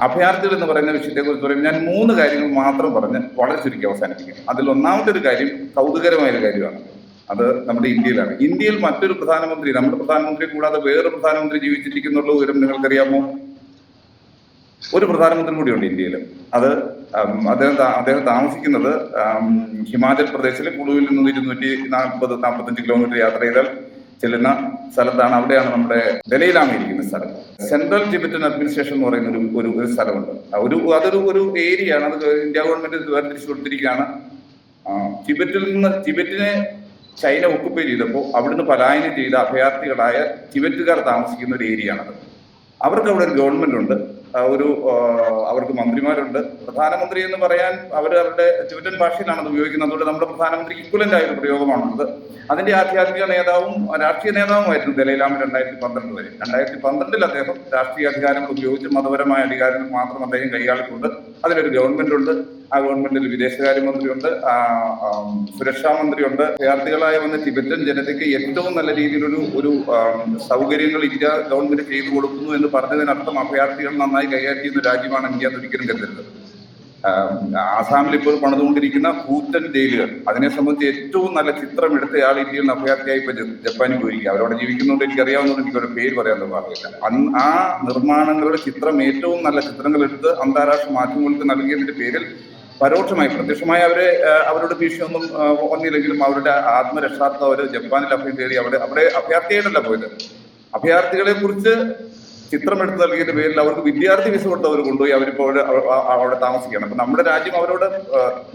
അഭയാർത്ഥികൾ എന്ന് പറയുന്ന വിഷയത്തെക്കുറിച്ച് പറയും ഞാൻ മൂന്ന് കാര്യങ്ങൾ മാത്രം പറഞ്ഞ് വളരെ ചുരുക്കി അവസാനിപ്പിക്കും അതിൽ ഒന്നാമത്തെ ഒരു കാര്യം കൗതുകരമായ ഒരു കാര്യമാണ്. അത് നമ്മുടെ ഇന്ത്യയിലാണ്. ഇന്ത്യയിൽ മറ്റൊരു പ്രധാനമന്ത്രി നമ്മുടെ പ്രധാനമന്ത്രി കൂടാതെ വേറൊരു പ്രധാനമന്ത്രി ജീവിച്ചിരിക്കുന്നുള്ള വിവരം നിങ്ങൾക്കറിയാമോ? ഒരു പ്രധാനമന്ത്രി കൂടിയുണ്ട് ഇന്ത്യയിൽ അത് അദ്ദേഹം അദ്ദേഹം താമസിക്കുന്നത് ഹിമാചൽ പ്രദേശിലെ കുളുവിൽ നിന്ന് ഇരുന്നൂറ്റി നാൽപ്പത് നാൽപ്പത്തഞ്ച് കിലോമീറ്റർ യാത്ര ചെയ്താൽ ചെല്ലുന്ന സ്ഥലത്താണ് അവിടെയാണ് നമ്മുടെ ഡൽഹിയിലാണ് ഇരിക്കുന്ന സ്ഥലം. സെൻട്രൽ ടിബറ്റൻ അഡ്മിനിസ്ട്രേഷൻ എന്ന് പറയുന്ന ഒരു ഒരു സ്ഥലമുണ്ട്. ഒരു അതൊരു ഒരു ഏരിയയാണ്. അത് ഇന്ത്യ ഗവൺമെന്റ് വേർതിരിച്ചു കൊടുത്തിരിക്കുകയാണ്. ടിബറ്റിൽ നിന്ന് ടിബറ്റിനെ ചൈന ഒക്കുപ്പൈ ചെയ്തപ്പോൾ അവിടുന്ന് പലായനം ചെയ്ത അഭയാർത്ഥികളായ ടിബറ്റുകാർ താമസിക്കുന്ന ഒരു ഏരിയയാണത്. അവർക്ക് അവിടെ ഒരു ഗവൺമെന്റ് ഉണ്ട്. ഒരു അവർക്ക് മന്ത്രിമാരുണ്ട്. പ്രധാനമന്ത്രി എന്ന് പറയാൻ അവർ അവരുടെ ട്വിറ്റർ ഭാഷയിലാണ് അത് ഉപയോഗിക്കുന്നത്. അതുകൊണ്ട് നമ്മുടെ പ്രധാനമന്ത്രി ഇക്വലന്റ് ആയ ഒരു പ്രയോഗമാണുള്ളത്. അതിന്റെ ആധ്യാത്മിക നേതാവും രാഷ്ട്രീയ നേതാവുമായിരുന്നു ദലൈലാമ രണ്ടായിരത്തി പന്ത്രണ്ട് വരെ. രണ്ടായിരത്തി പന്ത്രണ്ടിൽ അദ്ദേഹം രാഷ്ട്രീയ അധികാരങ്ങൾ ഉപയോഗിച്ച് മതപരമായ അധികാരങ്ങൾ മാത്രം അദ്ദേഹം കൈയാളിക്കൊണ്ട് അതിലൊരു ഗവൺമെന്റ് ഉണ്ട് ആ ഗവൺമെന്റിൽ വിദേശകാര്യമന്ത്രിയുണ്ട് സുരക്ഷാ മന്ത്രിയുണ്ട് വിദ്യാർത്ഥികളായ വന്ന ടിബറ്റൻ ജനതയ്ക്ക് ഏറ്റവും നല്ല രീതിയിലൊരു ഒരു സൗകര്യങ്ങൾ ഇന്ത്യ ഗവൺമെന്റ് ചെയ്തു കൊടുക്കുന്നു എന്ന് പറഞ്ഞതിനർത്ഥം അഭയാർത്ഥികൾ നന്നായി കൈകാര്യം രാജ്യമാണ് ഇന്ത്യ എന്ന് ഒരിക്കലും കരുതരുത്. ആസാമിൽ ഇപ്പോൾ പണിതുകൊണ്ടിരിക്കുന്ന കൂറ്റൻ ജയിലുകൾ അതിനെ സംബന്ധിച്ച് ഏറ്റവും നല്ല ചിത്രം എടുത്തയാൾ ഇന്ത്യയിൽ അഭയാർത്ഥിയായി ഇപ്പൊ ജപ്പാനിൽ പോയിരിക്കുക അവരവിടെ ജീവിക്കുന്നുണ്ട് എനിക്ക് എനിക്കൊരു പേര് പറയാൻ പാടില്ല. ആ നിർമ്മാണങ്ങളുടെ ചിത്രം ഏറ്റവും നല്ല ചിത്രങ്ങൾ എടുത്ത് അന്താരാഷ്ട്ര മാധ്യമങ്ങൾക്ക് നൽകിയതിന്റെ പേരിൽ പരോക്ഷമായി പ്രത്യക്ഷമായി അവരെ അവരോട് ഭീഷണിയൊന്നും ഒന്നില്ലെങ്കിലും അവരുടെ ആത്മരക്ഷാർത്ഥം അവർ ജപ്പാനിൽ അഭയം തേടി അവിടെ അവിടെ അഭയാർത്ഥിയായിട്ടല്ല പോയത്. അഭയാർത്ഥികളെ കുറിച്ച് ചിത്രമെടുത്ത് നൽകിയതിന്റെ പേരിൽ അവർക്ക് വിദ്യാർത്ഥി വിസ കൊടുത്ത് അവർ കൊണ്ടുപോയി അവരിപ്പോൾ അവിടെ അവ- അവ- താമസിക്കുകയാണ്. അപ്പൊ നമ്മുടെ രാജ്യം അവരോട്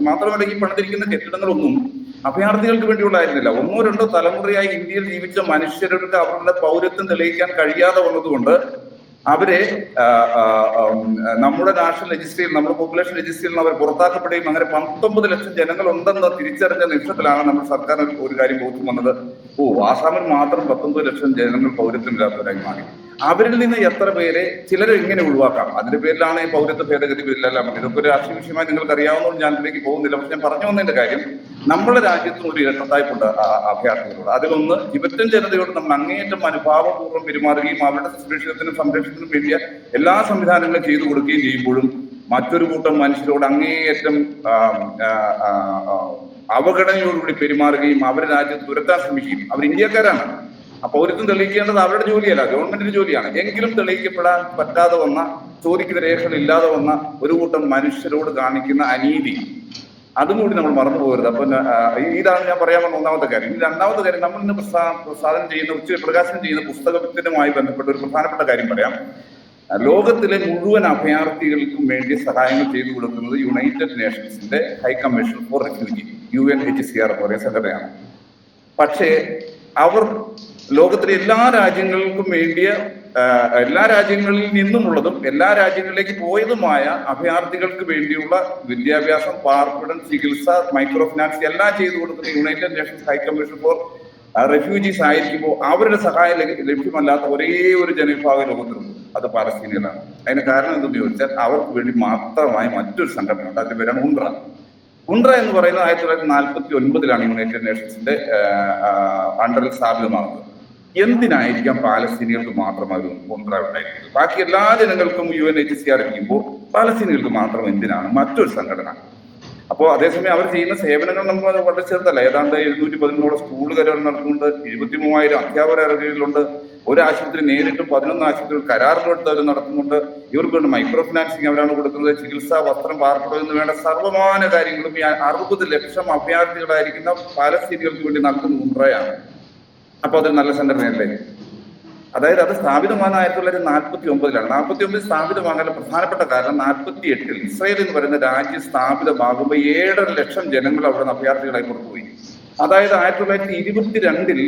മാത്രമല്ല ഈ പണിതിരിക്കുന്ന കെട്ടിടങ്ങളൊന്നും അഭയാർത്ഥികൾക്ക് വേണ്ടിയുള്ളതായിരുന്നില്ല. ഒന്നോ രണ്ടോ തലമുറയായി ഇന്ത്യയിൽ ജീവിച്ച മനുഷ്യരുടെ അവരുടെ പൗരത്വം തെളിയിക്കാൻ കഴിയാതെ വന്നതുകൊണ്ട് അവരെ നമ്മുടെ നാഷണൽ രജിസ്ട്രിയിൽ നമ്മുടെ പോപ്പുലേഷൻ രജിസ്ട്രിയിൽ നിന്ന് അവർ പുറത്താക്കപ്പെടുകയും അങ്ങനെ പത്തൊമ്പത് ലക്ഷം ജനങ്ങൾ ഉണ്ടെന്ന് തിരിച്ചറിഞ്ഞ നിമിഷത്തിലാണ് നമ്മുടെ സർക്കാർ ഒരു കാര്യം ബോധ്യം വന്നത്. ഓ ആസാമിൽ മാത്രം പത്തൊമ്പത് ലക്ഷം ജനങ്ങൾ പൗരത്വമില്ലാത്തവരായി മാറി. അവരിൽ നിന്ന് എത്ര പേരെ ചിലരെ എങ്ങനെ ഒഴിവാക്കാം? അതിന്റെ പേരിലാണ് ഈ പൗരത്വ ഭേദഗതി ബില്ലല്ല ഇതൊക്കെ ഒരു രാഷ്ട്രീയ വിഷയമായി നിങ്ങൾക്ക് അറിയാവുന്നതുകൊണ്ട് ഞാൻ ഇതിലേക്ക് പോകുന്നില്ല. പക്ഷെ ഞാൻ പറഞ്ഞു വന്നതിന്റെ കാര്യം നമ്മുടെ രാജ്യത്തും ഒരു ഇരട്ടത്തായ്പുണ്ട് ആ- അഭയാർത്ഥികളോട്. അതിലൊന്ന് ടിബറ്റൻ ജനതയോട് നമ്മൾ അങ്ങേയറ്റം അനുഭാവപൂർവം പെരുമാറുകയും അവരുടെ സുരക്ഷിതത്തിനും സംരക്ഷണത്തിനും വേണ്ടിയ എല്ലാ സംവിധാനങ്ങളും ചെയ്തു കൊടുക്കുകയും ചെയ്യുമ്പോഴും മറ്റൊരു കൂട്ടം മനുഷ്യരോട് അങ്ങേയറ്റം അവഗണനയോടുകൂടി പെരുമാറുകയും അവരുടെ രാജ്യം തുരത്താൻ ശ്രമിക്കുകയും അവർ ഇന്ത്യക്കാരാണ്. ആ പൗരത്വം തെളിയിക്കേണ്ടത് അവരുടെ ജോലിയല്ല. ഗവൺമെന്റിന്റെ ജോലിയാണ്. എങ്കിലും തെളിയിക്കപ്പെടാൻ പറ്റാതെ വന്ന ചോദിക്കുന്ന രേഖകൾ ഇല്ലാതെ വന്ന ഒരു കൂട്ടം മനുഷ്യരോട് കാണിക്കുന്ന അനീതി. അതും കൂടി നമ്മൾ മറന്നു പോകരുത്. അപ്പൊ ഇതാണ് ഞാൻ പറയാൻ വന്ന ഒന്നാമത്തെ കാര്യം. ഇനി രണ്ടാമത്തെ കാര്യം നമ്മൾ ഇന്ന് പ്രസാ- പ്രസാദനം ചെയ്യുന്ന ഉച്ച പ്രകാശനം ചെയ്യുന്ന പുസ്തകത്തിനുമായി ബന്ധപ്പെട്ട ഒരു പ്രധാനപ്പെട്ട കാര്യം പറയാം. ലോകത്തിലെ മുഴുവൻ അഭയാർത്ഥികൾക്കും വേണ്ടി സഹായങ്ങൾ ചെയ്തു കൊടുക്കുന്നത് united നേഷൻസിന്റെ high commission for refugee U N H C R പറയുന്ന സംഘടനയാണ്. പക്ഷേ അവർ ലോകത്തിലെ എല്ലാ രാജ്യങ്ങൾക്കും വേണ്ടിയ എല്ലാ രാജ്യങ്ങളിൽ നിന്നുമുള്ളതും എല്ലാ രാജ്യങ്ങളിലേക്ക് പോയതുമായ അഭയാർത്ഥികൾക്ക് വേണ്ടിയുള്ള വിദ്യാഭ്യാസം പാർപ്പിടം ചികിത്സ മൈക്രോ ഫിനാൻസ് എല്ലാം ചെയ്തു കൊടുക്കുന്ന united nations high commission for refugees ആയിരിക്കുമ്പോൾ അവരുടെ സഹായം ലഭ്യമല്ലാത്ത ഒരേ ഒരു ജനവിഭാഗം ലോകത്തിലുണ്ട്. അത് പാലസ്തീനികളാണ് അതിന് കാരണം എന്തെന്ന് ചോദിച്ചാൽ അവർക്ക് വേണ്ടി മാത്രമായി മറ്റൊരു സംഘടന ഉണ്ട് അതിന്റെ പേരാണ് ഉണ്ട്ര എന്ന് പറയുന്നത് ആയിരത്തി തൊള്ളായിരത്തി നാൽപ്പത്തി ഒൻപതിലാണ് യുണൈറ്റഡ് നേഷൻസിന്റെ അണ്ടറിൽ സ്ഥാപിതമാകുന്നത്. എന്തിനായിരിക്കാം പാലസ്തീനികൾക്ക് മാത്രം അത് ഉണ്ട്ര ഉണ്ടായിരിക്കുന്നത്? ബാക്കി എല്ലാ ജനങ്ങൾക്കും U N H C R ഇരിക്കുമ്പോൾ പാലസ്തീനികൾക്ക് മാത്രം എന്തിനാണ്? മറ്റൊരു സംഘടന. അപ്പോൾ അതേസമയം അവർ ചെയ്യുന്ന സേവനങ്ങൾ നമുക്ക് വളരെ ചെറുതല്ല. ഏതാണ്ട് എഴുന്നൂറ്റി പതിനൊന്നോളം സ്കൂളുകൾ നടക്കുന്നുണ്ട്. ഇരുപത്തി മൂവായിരം അധ്യാപകർ കീഴിലുണ്ട് ഒരു ആശുപത്രി നേരിട്ടും പതിനൊന്ന് ആശുപത്രികൾ കരാറിലെടുത്ത് അവർ നടത്തുന്നുണ്ട്. ഇവർക്ക് വേണ്ട മൈക്രോ ഫിനാൻസിങ് അവരാണ് കൊടുക്കുന്നത്. ചികിത്സ വസ്ത്രം പാർപ്പിടം എന്ന് വേണ്ട സർവമാന കാര്യങ്ങളും ഈ അറുപത് ലക്ഷം അഭയാർത്ഥികളായിരിക്കുന്ന പാലസ്തീനികൾക്ക് വേണ്ടി നടത്തുന്ന മുൻപ്രയാണ് അപ്പൊ അതൊരു നല്ല സംഘടനയല്ലേ? അതായത് അത് സ്ഥാപിതമാകുന്ന ആയിരത്തി തൊള്ളായിരത്തി നാൽപ്പത്തി ഒമ്പതിലാണ് നാൽപ്പത്തി ഒമ്പതിൽ സ്ഥാപിതമാകാൻ പ്രധാനപ്പെട്ട കാരണം നാൽപ്പത്തി എട്ടിൽ ഇസ്രയേൽ എന്ന് പറയുന്ന രാജ്യം സ്ഥാപിതമാകുമ്പോൾ ഏഴര ലക്ഷം ജനങ്ങൾ അവിടെ അഭയാർത്ഥികളായി പുറത്തുപോയി. അതായത് ആയിരത്തി തൊള്ളായിരത്തി ഇരുപത്തിരണ്ടിൽ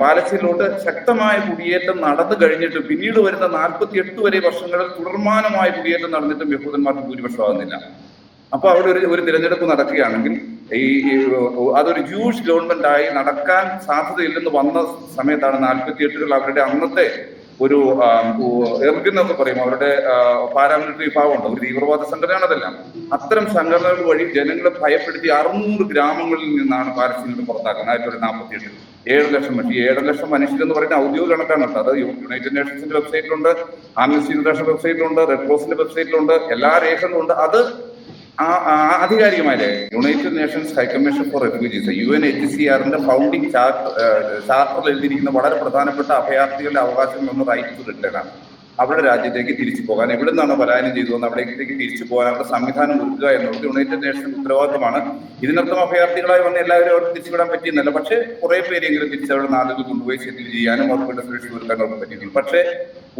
പാലസ്തീനിലോട്ട് ശക്തമായ കുടിയേറ്റം നടന്നു കഴിഞ്ഞിട്ട് പിന്നീട് വരുന്ന നാൽപ്പത്തി എട്ട് വരെ വർഷങ്ങളിൽ തുടർമാനമായ കുടിയേറ്റം നടന്നിട്ടും യഹൂദന്മാർക്ക് ഭൂരിപക്ഷം ആകുന്നില്ല അപ്പൊ അവിടെ ഒരു ഒരു തിരഞ്ഞെടുപ്പ് നടക്കുകയാണെങ്കിൽ ഈ അതൊരു ജൂഷ് ഗവൺമെന്റ് ആയി നടക്കാൻ സാധ്യതയില്ലെന്ന് വന്ന സമയത്താണ് നാൽപ്പത്തി എട്ടുകൾ അവരുടെ അന്നത്തെ ഒരു എർഗ് എന്നൊക്കെ പറയും. അവരുടെ പാരാമിലിറ്ററി വിഭാഗമുണ്ട്. ഒരു തീവ്രവാദ സംഘടനയാണ് അതെല്ലാം. അത്തരം സംഘടനകൾ വഴി ജനങ്ങളെ ഭയപ്പെടുത്തി അറുന്നൂറ് ഗ്രാമങ്ങളിൽ നിന്നാണ് പാലസ്തീനിൽ പുറത്താക്കുന്നത്. ആയിരത്തി തൊള്ളായിരത്തി നാൽപ്പത്തി എട്ടിൽ ഏഴ് ലക്ഷം മനുഷ്യർ ഏഴ് ലക്ഷം മനുഷ്യർ എന്ന് പറയുന്ന ഔദ്യോഗിക കണക്കാണ് കേട്ടോ അത് യുണൈറ്റഡ് നേഷൻസിന്റെ വെബ്സൈറ്റിലുണ്ട് ആംനസ്റ്റി ഇന്റർനാഷണൽ വെബ്സൈറ്റിലുണ്ട് റെഡ് ക്രോസിന്റെ വെബ്സൈറ്റിലുണ്ട് എല്ലാ രേഖകളും ഉണ്ട് അത് ആധികാരികമായ. United Nations high commission for refugees U N H C ആറിന്റെ ഫൗണ്ടിങ് ചാർട്ടർ ചാർട്ടറിൽ എഴുതിയിരിക്കുന്ന വളരെ പ്രധാനപ്പെട്ട അഭയാർത്ഥികളുടെ അവകാശം ഒന്ന് റൈറ്റ് ടു റിട്ടേൺ ആണ്. അവരുടെ രാജ്യത്തേക്ക് തിരിച്ചു പോകാൻ എവിടെ നിന്നാണ് പലായനം ചെയ്തു വന്ന് അവിടേക്ക് തിരിച്ചു പോകാൻ അവരുടെ സംവിധാനം ഒരുക്കുക എന്നുള്ളത് യുണൈറ്റഡ് നേഷൻസ് ഉത്തരവാദിത്തമാണ് ഇതിനർത്ഥം അഭയാർത്ഥികളായി വന്ന എല്ലാവരും അവർക്ക് തിരിച്ചുവിടാൻ പറ്റിയെന്നല്ല. പക്ഷേ കുറെ പേരെങ്കിലും തിരിച്ച് അവരുടെ നാടുകളിൽ കൊണ്ടുപോയി സെറ്റിൽ ചെയ്യാനും അവർക്ക് സുരക്ഷ ഒരുക്കാൻ അവർക്ക് പറ്റിയിട്ടുണ്ട്. പക്ഷേ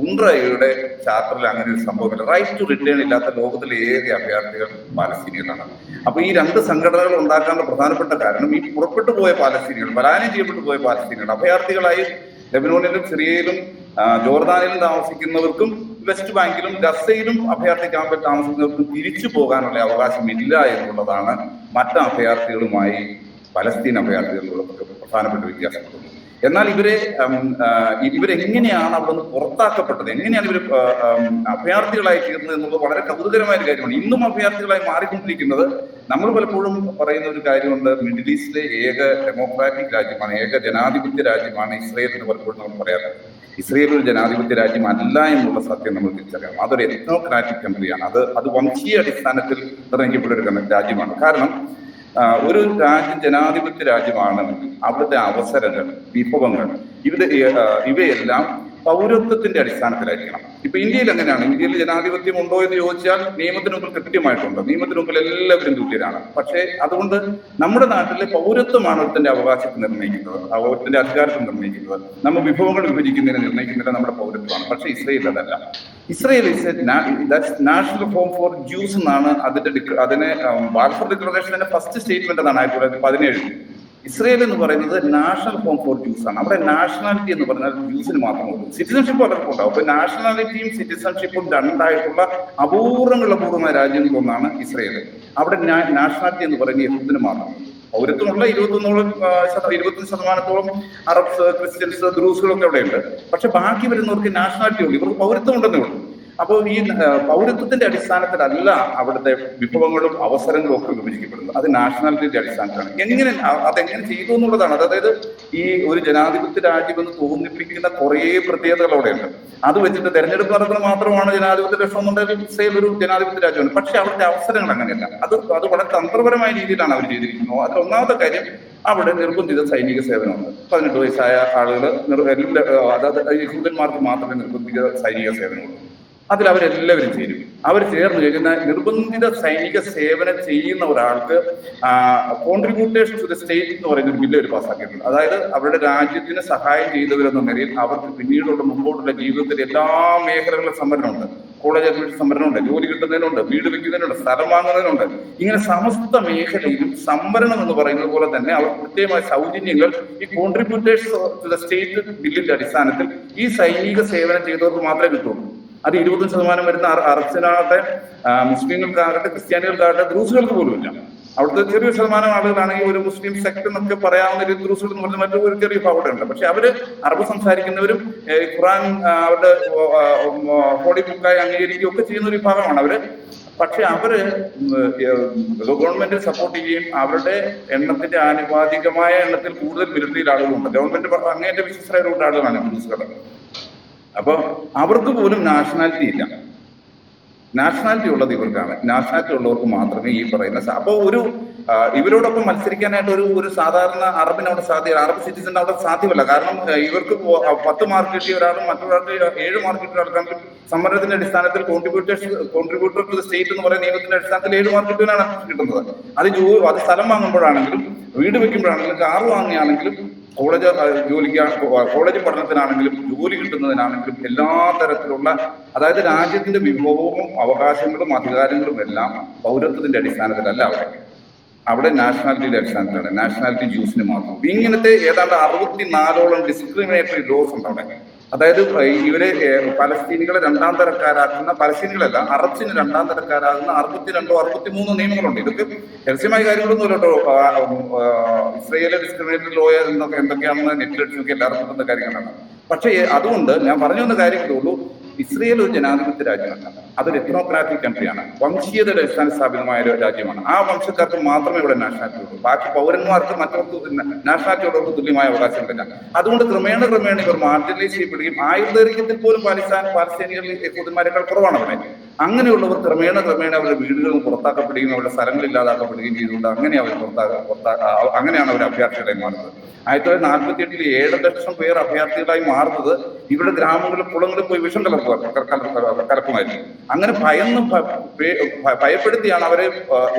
ഉണ്ട്രയുടെ ചാർട്ടറിൽ അങ്ങനെ ഒരു സംഭവമില്ല. റൈറ്റ് ടു റിട്ടേൺ ഇല്ലാത്ത ലോകത്തിലെ ഏക അഭയാർത്ഥികൾ പാലസ്തീനികളാണ്. അപ്പൊ ഈ രണ്ട് സംഘടനകൾ ഉണ്ടാക്കാനുള്ള പ്രധാനപ്പെട്ട കാരണം ഈ പുറപ്പെട്ടു പോയ പാലസ്തീനികൾ പലായനം ചെയ്യപ്പെട്ടു പോയ പാലസ്തീനികൾ അഭയാർത്ഥികളായി ലെബനോണിലും സിറിയയിലും ജോർദാനിലും താമസിക്കുന്നവർക്കും വെസ്റ്റ് ബാങ്കിലും ഗസയിലും അഭയാർത്ഥി ക്യാമ്പിൽ താമസിക്കുന്നവർക്കും തിരിച്ചു പോകാനുള്ള അവകാശമില്ല എന്നുള്ളതാണ് മറ്റ് അഭയാർത്ഥികളുമായി പലസ്തീൻ അഭയാർത്ഥികളുള്ള പ്രധാനപ്പെട്ട വ്യത്യാസം എന്നാൽ ഇവരെ ഇവരെങ്ങനെയാണ് അവിടെ നിന്ന് പുറത്താക്കപ്പെട്ടത്? എങ്ങനെയാണ് ഇവർ അഭയാർത്ഥികളായി തീർന്നത് എന്നുള്ളത് വളരെ കൗതുകരമായ ഒരു കാര്യമാണ്. ഇന്നും അഭയാർത്ഥികളായി മാറിക്കൊണ്ടിരിക്കുന്നത് നമ്മൾ പലപ്പോഴും പറയുന്ന ഒരു കാര്യമുണ്ട് മിഡിൽ ഈസ്റ്റിലെ ഏക ഡെമോക്രാറ്റിക് രാജ്യമാണ് ഏക ജനാധിപത്യ രാജ്യമാണ് ഇസ്രയേൽ എന്ന് പലപ്പോഴും നമ്മൾ പറയാറുണ്ട്. ഇസ്രയേൽ ഒരു ജനാധിപത്യ രാജ്യമല്ല എന്നുള്ള സത്യം നമ്മൾ തിരിച്ചറിയണം. അതൊരു എത്നോക്രാറ്റിക് കൺട്രിയാണ് അത് അത് വംശീയ അടിസ്ഥാനത്തിൽ നിർണയിക്കപ്പെട്ട ഒരു രാജ്യമാണ്. കാരണം ഒരു രാജ്യം ജനാധിപത്യ രാജ്യമാണെങ്കിൽ അവിടുത്തെ അവസരങ്ങൾ വിഭവങ്ങൾ ഇവിടെ ഇവയെല്ലാം പൗരത്വത്തിന്റെ അടിസ്ഥാനത്തിലായിരിക്കണം. ഇപ്പൊ ഇന്ത്യയിൽ എങ്ങനെയാണ്? ഇന്ത്യയിൽ ജനാധിപത്യം ഉണ്ടോ എന്ന് ചോദിച്ചാൽ നിയമത്തിന് മുമ്പിൽ കൃത്യമായിട്ടുണ്ട്. നിയമത്തിന് മുമ്പിൽ എല്ലാവരും തുല്യരാണ്. പക്ഷേ അതുകൊണ്ട് നമ്മുടെ നാട്ടിലെ പൗരത്വമാണ് ഒരുത്തിന്റെ അവകാശത്തെ നിർണയിക്കുന്നത്. ആ അധികാരത്തിൽ അധികാരത്തെ നിർണയിക്കുന്നത്. നമ്മൾ വിഭവങ്ങൾ വിഭജിക്കുന്നതിനെ നിർണയിക്കുന്നത് നമ്മുടെ പൗരത്വമാണ്. പക്ഷേ ഇസ്രയേൽ അതല്ല. Israel is national home for Jews എന്നാണ് അതിന്റെ അതിനെ ബാൽഫർ ഡിക്ലറേഷന്റെ ഫസ്റ്റ് സ്റ്റേറ്റ്മെന്റ് എന്നാണ് ആയിരത്തി തൊള്ളായിരത്തി പതിനേഴ് ഇസ്രയേൽ എന്ന് പറയുന്നത് നാഷണൽ ഹോം ഫോർ ജ്യൂസ് ആണ്. അവിടെ നാഷണാലിറ്റി എന്ന് പറഞ്ഞാൽ ജ്യൂസിന് മാത്രമേ ഉള്ളൂ. സിറ്റിസൺഷിപ്പ് പലർക്കും ഉണ്ടാവും. അപ്പൊ നാഷണാലിറ്റിയും സിറ്റിസൺഷിപ്പും രണ്ടായിട്ടുള്ള അപൂർവമുള്ള പൂർവമായ രാജ്യങ്ങളിൽ ഒന്നാണ് ഇസ്രയേൽ. അവിടെ നാഷണാലിറ്റി എന്ന് പറയുന്നത് യഹൂദിന് മാത്രം. പൗരത്വമുള്ള ഇരുപത്തൊന്നോളം ഇരുപത്തൊന്ന് ശതമാനത്തോളം അറബ്സ് ക്രിസ്ത്യൻസ് ദ്രൂസുകളൊക്കെ അവിടെയുണ്ട്. പക്ഷെ ബാക്കി വരുന്നവർക്ക് നാഷണാലിറ്റി ഉള്ളൂ. ഇവർക്ക് പൗരത്വം ഉണ്ടെന്നേ ഉള്ളൂ. അപ്പോൾ ഈ പൗരത്വത്തിന്റെ അടിസ്ഥാനത്തിലല്ല അവിടുത്തെ വിഭവങ്ങളും അവസരങ്ങളും ഒക്കെ വിഭജിക്കപ്പെടുന്നത്. അത് നാഷണാലിറ്റിയുടെ അടിസ്ഥാനത്തിലാണ്. എങ്ങനെ അതെങ്ങനെ ചെയ്തു എന്നുള്ളതാണ്. അതായത് ഈ ഒരു ജനാധിപത്യ രാജ്യം എന്ന് തോന്നിപ്പിക്കുന്ന കുറേ പ്രത്യേകതകൾ അവിടെയുണ്ട്. അത് വെച്ചിട്ട് തെരഞ്ഞെടുപ്പ് നടത്തുന്നത് മാത്രമാണ് ജനാധിപത്യ ലക്ഷ്യം എന്നുണ്ടെങ്കിൽ ഇസ്രയേൽ ഒരു ജനാധിപത്യ രാജ്യമാണ്. പക്ഷെ അവിടുത്തെ അവസരങ്ങൾ അങ്ങനെയല്ല. അത് അത് വളരെ തന്ത്രപരമായ രീതിയിലാണ് അവർ ചെയ്തിരിക്കുന്നത്. അതിൽ ഒന്നാമത്തെ കാര്യം അവിടെ നിർബന്ധിത സൈനിക സേവനമുണ്ട്. പതിനെട്ട് വയസ്സായ ആളുകൾ അതായത് യഹൂദന്മാർക്ക് മാത്രമേ നിർബന്ധിത സൈനിക സേവനമുള്ളൂ. അതിൽ അവരെല്ലാവരും ചേരും. അവർ ചേർന്ന് കഴിഞ്ഞ നിർബന്ധിത സൈനിക സേവനം ചെയ്യുന്ന ഒരാൾക്ക് കോൺട്രിബ്യൂട്ടേഷൻ ടു ദ സ്റ്റേറ്റ് എന്ന് പറയുന്ന ഒരു ബില്ല് അവർ പാസ്സാക്കിയിട്ടുണ്ട് അതായത് അവരുടെ രാജ്യത്തിന് സഹായം ചെയ്തവരെന്ന നിലയിൽ അവർക്ക് പിന്നീടുള്ള മുമ്പോട്ടുള്ള ജീവിതത്തിൽ എല്ലാ മേഖലകളിലും സംവരണമുണ്ട്. കോളേജ് അഡ്മിഷൻ സംവരണമുണ്ട് ജോലി കിട്ടുന്നതിനുണ്ട് വീട് വെക്കുന്നതിനുണ്ട് സ്ഥലം വാങ്ങുന്നതിനുണ്ട്. ഇങ്ങനെ സമസ്ത മേഖലയിലും സംവരണം എന്ന് പറയുന്നത് പോലെ തന്നെ അവർ കൃത്യമായ സൗജന്യങ്ങൾ ഈ കോൺട്രിബ്യൂട്ടേഴ്സ് ടു ദ സ്റ്റേറ്റ് ബില്ലിന്റെ അടിസ്ഥാനത്തിൽ ഈ സൈനിക സേവനം ചെയ്തവർക്ക് മാത്രമേ കിട്ടുള്ളൂ. അത് ഇരുപത് ശതമാനം വരുന്ന അറ- അറബ്സിനാകട്ടെ മുസ്ലിങ്ങൾക്കാകട്ടെ ക്രിസ്ത്യാനികൾക്കാകട്ടെ ദ്രൂസുകൾക്ക് പോലും ഇല്ല അവിടുത്തെ ചെറിയൊരു ശതമാനം ആളുകളാണെങ്കിൽ ഒരു മുസ്ലിം സെക്ട് എന്നൊക്കെ പറയാവുന്ന ഒരു ദ്രൂസുകൾ എന്ന് പറഞ്ഞ മറ്റൊരു ഒരു ചെറിയ ഭാവം ഉണ്ട്. പക്ഷെ അവർ അറബ് സംസാരിക്കുന്നവരും ഖുറാൻ അവരുടെ ഹോളി ബുക്കായി അംഗീകരിക്കുകയും ഒക്കെ ചെയ്യുന്ന ഒരു വിഭാഗമാണ് അവർ. പക്ഷെ അവർ ഗവൺമെന്റ് സപ്പോർട്ട് ചെയ്യുകയും അവരുടെ എണ്ണത്തിന്റെ ആനുപാതികമായ എണ്ണത്തിൽ കൂടുതൽ മിലിറ്ററിയിൽ ആളുകളുണ്ട്. ഗവൺമെന്റ് അങ്ങേറ്റ വിശ്വസ്തരായിട്ടുള്ള ആളുകളാണ് ദ്രൂസുകൾ അപ്പൊ അവർക്ക് പോലും നാഷണാലിറ്റി ഇല്ല. നാഷണാലിറ്റി ഉള്ളത് ഇവർക്കാണ്. നാഷണാലിറ്റി ഉള്ളവർക്ക് മാത്രമേ ഈ പറയുന്ന അപ്പോൾ അപ്പൊ ഒരു ഇവരോടൊപ്പം മത്സരിക്കാനായിട്ട് ഒരു ഒരു സാധാരണ അറബിന് അവിടെ സാധ്യ അറബ് സിറ്റിസൺ അവിടെ സാധ്യമല്ല. കാരണം ഇവർക്ക് പത്ത് മാർക്ക് കിട്ടിയ ഒരാളും മറ്റൊരാൾക്ക് ഏഴ് മാർക്ക് കിട്ടിയ ആൾക്കാർക്ക് സംവരണത്തിന്റെ അടിസ്ഥാനത്തിൽ contributors contributor to the state എന്ന് പറയുന്ന നിയമത്തിന്റെ അടിസ്ഥാനത്തിൽ ഏഴ് മാർക്ക് കിട്ടുന്നതാണ് കിട്ടുന്നത്. അത് ജോ അത് സ്ഥലം വാങ്ങുമ്പോഴാണെങ്കിലും വീട് വെക്കുമ്പോഴാണെങ്കിലും കാർ വാങ്ങുകയാണെങ്കിലും കോളേജ് ജോലിക്കാണ് ജോലിക്ക് കോളേജ് പഠനത്തിനാണെങ്കിലും ജോലി കിട്ടുന്നതിനാണെങ്കിലും എല്ലാ തരത്തിലുള്ള അതായത് രാജ്യത്തിന്റെ വിഭവവും അവകാശങ്ങളും അധികാരങ്ങളും എല്ലാം പൗരത്വത്തിന്റെ അടിസ്ഥാനത്തിലല്ല അവിടെ. അവിടെ നാഷണാലിറ്റിയുടെ അടിസ്ഥാനത്തിലാണ്. നാഷണാലിറ്റി ജ്യൂസിന് മാത്രം. ഇങ്ങനത്തെ ഏതാണ്ട് അറുപത്തിനാലോളം ഡിസ്ക്രിമിനേറ്ററി ലോസ് ഉണ്ട് അവിടെ. അതായത് ഇവരെ പലസ്തീനികളെ രണ്ടാം തരക്കാരാക്കുന്ന പലസ്തീനികളല്ല അറബ്സിന് രണ്ടാം തരക്കാരാകുന്ന അറുപത്തി രണ്ടോ അറുപത്തി മൂന്നോ നിയമങ്ങളുണ്ട്. ഇതൊക്കെ രഹസ്യമായ കാര്യങ്ങളൊന്നും കേട്ടോ. ഇസ്രയേലെ ഡിസ്ക്രിമിനേറ്ററി ലോ എന്തൊക്കെ എന്തൊക്കെയാണെന്ന് നെറ്റിലെടുത്തൊക്കെ എല്ലാവർക്കും കിട്ടുന്ന കാര്യങ്ങളാണ്. പക്ഷേ അതുകൊണ്ട് ഞാൻ പറഞ്ഞു വന്ന കാര്യം ഇതേ ഉള്ളൂ ഇസ്രയേൽ ഒരു ജനാധിപത്യ രാജ്യമാണ് അതൊരു എത്നോക്രാറ്റിക് കൺട്രിയാണ് വംശീയതയുടെ അടിസ്ഥാന സ്ഥാപിതമായ ഒരു രാജ്യമാണ്. ആ വംശക്കാർക്ക് മാത്രമേ ഇവിടെ നാഷണാലിറ്റി ഉള്ളൂ. ബാക്കി പൗരന്മാർക്ക് മറ്റവർക്ക് നാഷണാലിറ്റിയോടൊപ്പം തുല്യമായ അവകാശങ്ങളില്ല അതുകൊണ്ട് ക്രമേണ ക്രമേണ ഇവർ മാർജിനലൈസ് ചെയ്യപ്പെടുകയും ആയുർദൈർഘ്യത്തിൽ പോലും പാകിസ്ഥാൻ പാലസ്തീനികളിൽ യഹൂദന്മാരെക്കാൾ കുറവാണ് അവിടെ അങ്ങനെയുള്ളവർ ക്രമേണ ക്രമേണ അവരുടെ വീടുകളിൽ നിന്ന് പുറത്താക്കപ്പെടുകയും അവരുടെ സ്ഥലങ്ങൾ ഇല്ലാതാക്കപ്പെടുകയും ചെയ്തുകൊണ്ട് അങ്ങനെ അവർ പുറത്താക്ക പുറത്താ അങ്ങനെയാണ് അവർ അഭ്യർത്ഥികളായി മാറുന്നത്. ആയിരത്തി തൊള്ളായിരത്തി നാൽപ്പത്തി എട്ടിൽ ഏഴ് ലക്ഷം പേർ അഭയാർത്ഥികളായി മാറുന്നത് ഇവിടെ ഗ്രാമങ്ങളിൽ കുളങ്ങളിൽ പോയി വിഷം കലർക്കുക കല- കല- കലക്കുമായിരുന്നു അങ്ങനെ ഭയന്ന് ഭയപ്പെടുത്തിയാണ് അവരെ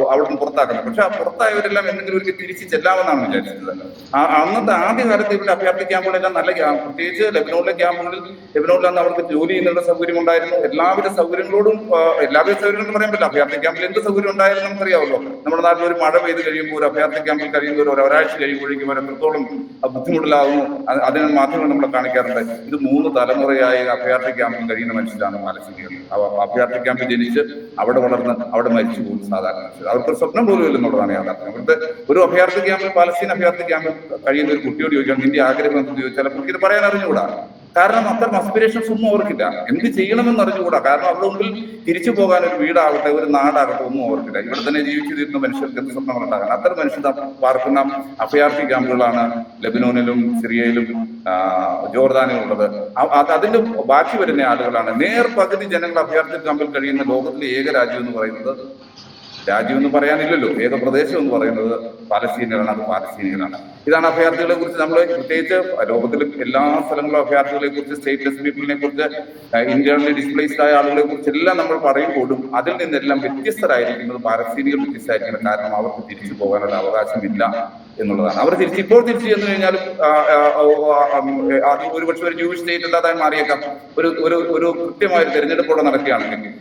അവിടുന്ന് പുറത്താക്കുന്നത്. പക്ഷെ ആ പുറത്തായവരെല്ലാം എന്തെങ്കിലും ഒരു തിരിച്ച് ചെല്ലാമെന്നാണ് വിചാരിച്ചത് ആ- അന്നത്തെ ആദ്യ കാലത്ത് ഇവിടെ അഭയാർത്ഥി ക്യാമ്പുകളെല്ലാം നല്ല ക്യാമ്പ് പ്രത്യേകിച്ച് ലെബനോണിലെ ക്യാമ്പുകളിൽ ലെബനോണിൽ അന്ന് അവർക്ക് ജോലി ചെയ്യുന്നതിനുള്ള സൗകര്യം ഉണ്ടായിരുന്നു. എല്ലാവിധ സൗകര്യങ്ങളോടും എല്ലാവിധ സൗകര്യങ്ങളും പറയാൻ പറ്റില്ല. അഭയാർത്ഥി ക്യാമ്പിൽ എന്ത് സൗകര്യം ഉണ്ടായാലും നമുക്കറിയാമല്ലോ. നമ്മുടെ നാട്ടിൽ ഒരു മഴ പെയ്ത് കഴിയുമ്പോൾ ഒരു അഭയാർത്ഥി ക്യാമ്പിൽ കഴിയുമ്പോൾ ഒരു ഒരാഴ്ച കഴിയുമ്പോഴേക്കും അവർ എത്രത്തോളം ബുദ്ധിമുട്ടിലാകുന്നു അത് അതിന് മാധ്യമങ്ങൾ നമ്മളെ കാണിക്കാറുണ്ട്. ഇത് മൂന്ന് തലമുറയായി അഭയാർത്ഥി ക്യാമ്പിൽ കഴിയുന്ന മനുഷ്യരാണ് പാലസ്തീനികൾ അവ അഭയാർത്ഥി ക്യാമ്പിൽ ജനിച്ച് അവിടെ വളർന്ന് അവിടെ മരിച്ചു പോകും സാധാരണ മനുഷ്യർ. അവർക്ക് സ്വപ്നം പോലും ഇല്ലെന്നുള്ളതാണ് യാഥാർത്ഥ്യം. അവരുടെ ഒരു അഭയാർത്ഥി ക്യാമ്പിൽ പാലസ്തീൻ അഭയാർത്ഥി ക്യാമ്പിൽ കഴിയുന്ന ഒരു കുട്ടിയോട് ചോദിച്ചാൽ നിന്റെ ആഗ്രഹം എന്ന് ചോദിച്ചാൽ ഇത് പറയാൻ അറിഞ്ഞുകൂടാ കാരണം അത്തരം അസ്പിരേഷൻസ് ഒന്നും അവർക്കില്ല. എന്ത് ചെയ്യണമെന്ന് അറിഞ്ഞുകൂടാ. കാരണം അവരുടെ മുമ്പിൽ തിരിച്ചു പോകാൻ ഒരു വീടാകട്ടെ ഒരു നാടാകട്ടെ ഒന്നും അവർക്കില്ല. ഇവിടെ തന്നെ ജീവിച്ചു തീരുന്ന മനുഷ്യർക്ക് എന്ത് സ്വപ്നങ്ങൾ ഉണ്ടാകാൻ അത്തരം മനുഷ്യർ പാർക്കുന്ന അഭയാർത്ഥി ക്യാമ്പുകളാണ് ലെബനോനിലും സിറിയയിലും ആ, ജോർദാനിലും ഉള്ളത് അ- അത് അതിന്റെ ബാക്കി വരുന്ന ആളുകളാണ്. നേർ പകുതി ജനങ്ങൾ അഭയാർത്ഥി ക്യാമ്പിൽ കഴിയുന്ന ലോകത്തിലെ ഏക രാജ്യം എന്ന് പറയുന്നത് രാജ്യം എന്ന് പറയാനില്ലല്ലോ. ഏക പ്രദേശം എന്ന് പറയുന്നത് പാലസ്തീനികളാണ്. അത് പാലസ്തീനികളാണ്. ഇതാണ് അഭയാർത്ഥികളെ കുറിച്ച് നമ്മൾ പ്രത്യേകിച്ച് ലോകത്തിലും എല്ലാ സ്ഥലങ്ങളും അഭയാർത്ഥികളെ കുറിച്ച് സ്റ്റേറ്റ്ലെസ് പീപ്പിളിനെ കുറിച്ച് ഇന്റേണലി ഡിസ്പ്ലേസ്ഡ് ആയ ആളുകളെ കുറിച്ച് എല്ലാം നമ്മൾ പറയുമ്പോഴും അതിൽ നിന്നെല്ലാം വ്യത്യസ്തരായിരിക്കുന്നത് പാരസ്ഥിതികൾ വ്യത്യസ്തരായിരിക്കുന്നത് കാരണം അവർക്ക് തിരിച്ചു പോകാനുള്ള അവകാശമില്ല എന്നുള്ളതാണ്. അവർ തിരിച്ച് ഇപ്പോൾ തിരിച്ചു ചെന്ന് കഴിഞ്ഞാൽ ഒരുപക്ഷെ ഒരു ജൂയിഷ് സ്റ്റേറ്റ് അല്ലാതായി മാറിയേക്കാം. ഒരു ഒരു ഒരു കൃത്യമായ തെരഞ്ഞെടുപ്പോടെ നടക്കുകയാണെങ്കിൽ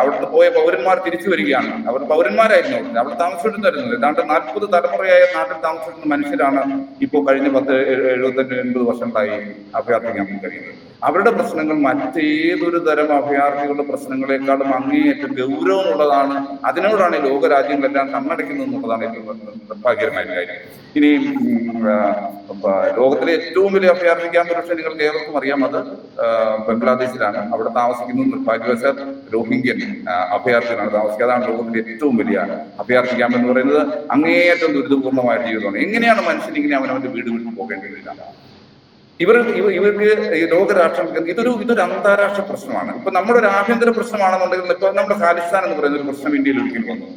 അവിടുത്തെ പോയ പൗരന്മാർ തിരിച്ചു വരികയാണ്. അവർ പൗരന്മാരായിരുന്നു. അവിടെ അവിടെ താമസിച്ചിട്ടുണ്ടായിരുന്നത് ഏതാണ്ട് നാൽപ്പത് തലമുറയായ നാട്ടിൽ താമസിച്ചിരുന്ന മനുഷ്യരാണ് ഇപ്പോൾ കഴിഞ്ഞ പത്ത് എഴുപത്തഞ്ച് എൺപത് വർഷങ്ങളായി അഭയാർത്ഥിക്കാൻ കഴിയുന്നത്. അവരുടെ പ്രശ്നങ്ങൾ മറ്റേതൊരു തരം അഭയാർത്ഥികളുടെ പ്രശ്നങ്ങളെക്കാളും അങ്ങേയറ്റം ഗൗരവമുള്ളതാണ്. അതിനോടാണ് ഈ ലോക രാജ്യങ്ങളെല്ലാം കണ്ണടയ്ക്കുന്നത് എന്നുള്ളതാണ് ഏറ്റവും നിർഭാഗ്യകരമായ കാര്യം. ഇനി ലോകത്തിലെ ഏറ്റവും വലിയ അഭയാർത്ഥി ക്യാമ്പ് പക്ഷേ നിങ്ങൾക്ക് ഏവർക്കും അറിയാം അത് ബംഗ്ലാദേശിലാണ്. അവിടെ താമസിക്കുന്നത് നിർഭാഗ്യവശാൽ രോഹിംഗ്യൻ അഭയാർത്ഥികളാണ് താമസിക്കുക. അതാണ് ലോകത്തിലെ ഏറ്റവും വലിയ അഭയാർത്ഥി ക്യാമ്പ് എന്ന് പറയുന്നത്. അങ്ങേയറ്റം ദുരിതപൂർണമായ ജീവിതമാണ്. എങ്ങനെയാണ് മനുഷ്യൻ ഇങ്ങനെ അവനവന്റെ വീട് വിട്ടു പോകേണ്ടി വരിക ഇവർ ഇവർ ഇവർക്ക് ലോകരാഷ്ട്രം ഇതൊരു ഇതൊരു അന്താരാഷ്ട്ര പ്രശ്നമാണ്. ഇപ്പൊ നമ്മുടെ ഒരു ആഭ്യന്തര പ്രശ്നമാണെന്നുണ്ടെങ്കിൽ ഇപ്പൊ നമ്മുടെ ഖാലിസ്ഥാൻ എന്ന് പറയുന്ന ഒരു പ്രശ്നം ഇന്ത്യയിൽ ഒരിക്കലും വന്നു.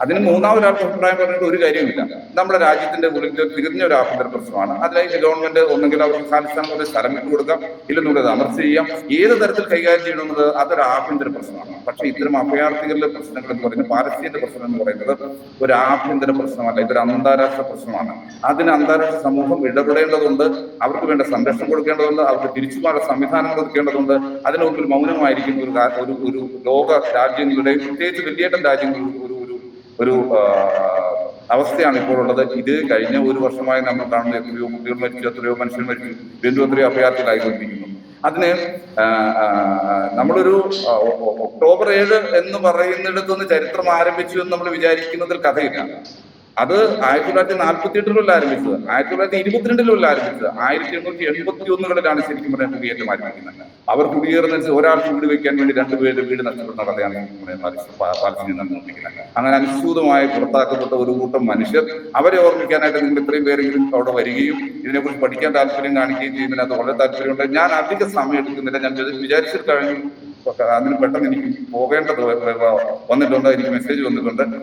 അതിന് മൂന്നാമതൊരാൾക്ക് അഭിപ്രായം പറഞ്ഞിട്ട് ഒരു കാര്യമില്ല നമ്മുടെ രാജ്യത്തിന്റെ ഉള്ളിൽ തിരിഞ്ഞ ഒരു ആഭ്യന്തര പ്രശ്നമാണ്. അതിനായിട്ട് ഗവൺമെന്റ് ഒന്നെങ്കിൽ അവർക്ക് പോലെ സ്ഥലം വിട്ടു കൊടുക്കാം ഇല്ലെന്നുള്ളത് അമർച്ച ചെയ്യാം. ഏത് തരത്തിൽ കൈകാര്യം ചെയ്യണമെന്നത് അതൊരു ആഭ്യന്തര പ്രശ്നമാണ്. പക്ഷേ ഇത്തരം അഭയാർത്ഥികളുടെ പ്രശ്നങ്ങൾ എന്ന് പറയുന്നത് പാലസ്തീന്റെ പ്രശ്നം എന്ന് പറയുന്നത് ഒരു ആഭ്യന്തര പ്രശ്നമല്ല ഇതൊരു അന്താരാഷ്ട്ര പ്രശ്നമാണ്. അതിന് അന്താരാഷ്ട്ര സമൂഹം ഇടപെടേണ്ടതുണ്ട് അവർക്ക് വേണ്ട സംരക്ഷണം കൊടുക്കേണ്ടതുണ്ട് അവർക്ക് തിരിച്ചുപോകാനുള്ള സംവിധാനങ്ങൾ കൊടുക്കേണ്ടതുണ്ട് അതിനൊക്കെ മൗനമായിരിക്കുന്ന ഒരു ഒരു ലോക രാജ്യങ്ങളുടെ പ്രത്യേകിച്ച് വലിയേറ്റം രാജ്യങ്ങളുടെ ഒരു ഒരു അവസ്ഥയാണ് ഇപ്പോൾ ഉള്ളത്. ഇത് കഴിഞ്ഞ ഒരു വർഷമായി നമ്മൾ കാണുന്ന എത്രയോ കുട്ടികൾ മരിച്ചു എത്രയോ മനുഷ്യർ മരിച്ചു വീണ്ടും എത്രയോ അഭയാർത്ഥികളായിക്കൊണ്ടിരിക്കുന്നു അതിന് നമ്മളൊരു ഒക്ടോബർ ഏഴ് എന്ന് പറയുന്നിടത്തുനിന്ന് ചരിത്രം ആരംഭിച്ചു എന്ന് നമ്മൾ വിചാരിക്കുന്നതിൽ കഥയില്ല. അത് ആയിരത്തി തൊള്ളായിരത്തി നാൽപ്പത്തി എട്ടിലുള്ള ആരംഭിച്ചത്. ആയിരത്തി തൊള്ളായിരത്തി ഇരുപത്തിരണ്ടിലുള്ള ആരംഭിച്ചത്. ആയിരത്തി എണ്ണൂറ്റി എൺപത്തി ഒന്നുകളിലാണ് ശരിക്കും പറഞ്ഞാൽ കുടിയേറ്റം ആരംഭിക്കുന്നത്. അവർ കുടിയേറുന്ന ഒരാൾ വീട് വെക്കാൻ വേണ്ടി രണ്ടുപേരുടെ വീട് നഷ്ടപ്പെടുന്ന കഥയാണ് പാലസ്തീനിൽ അങ്ങനെ അനുസ്യൂതമായി പുറത്താക്കപ്പെട്ട ഒരു കൂട്ടം മനുഷ്യർ അവരെ ഓർമ്മിക്കാനായിട്ട് നിങ്ങൾ ഇത്രയും പേരെങ്കിലും അവിടെ വരികയും ഇതിനെക്കുറിച്ച് പഠിക്കാൻ താല്പര്യം കാണിക്കുകയും ചെയ്യുന്നതിനകത്ത് വളരെ താല്പര്യമുണ്ട്. ഞാൻ അധിക സമയം എടുക്കുന്നില്ല. ഞാൻ വിചാരിച്ചിട്ട് കഴിഞ്ഞു. അതിന് പെട്ടെന്ന് എനിക്ക് പോകേണ്ടത് വന്നിട്ടുണ്ട്. എനിക്ക് മെസ്സേജ് വന്നിട്ടുണ്ട്.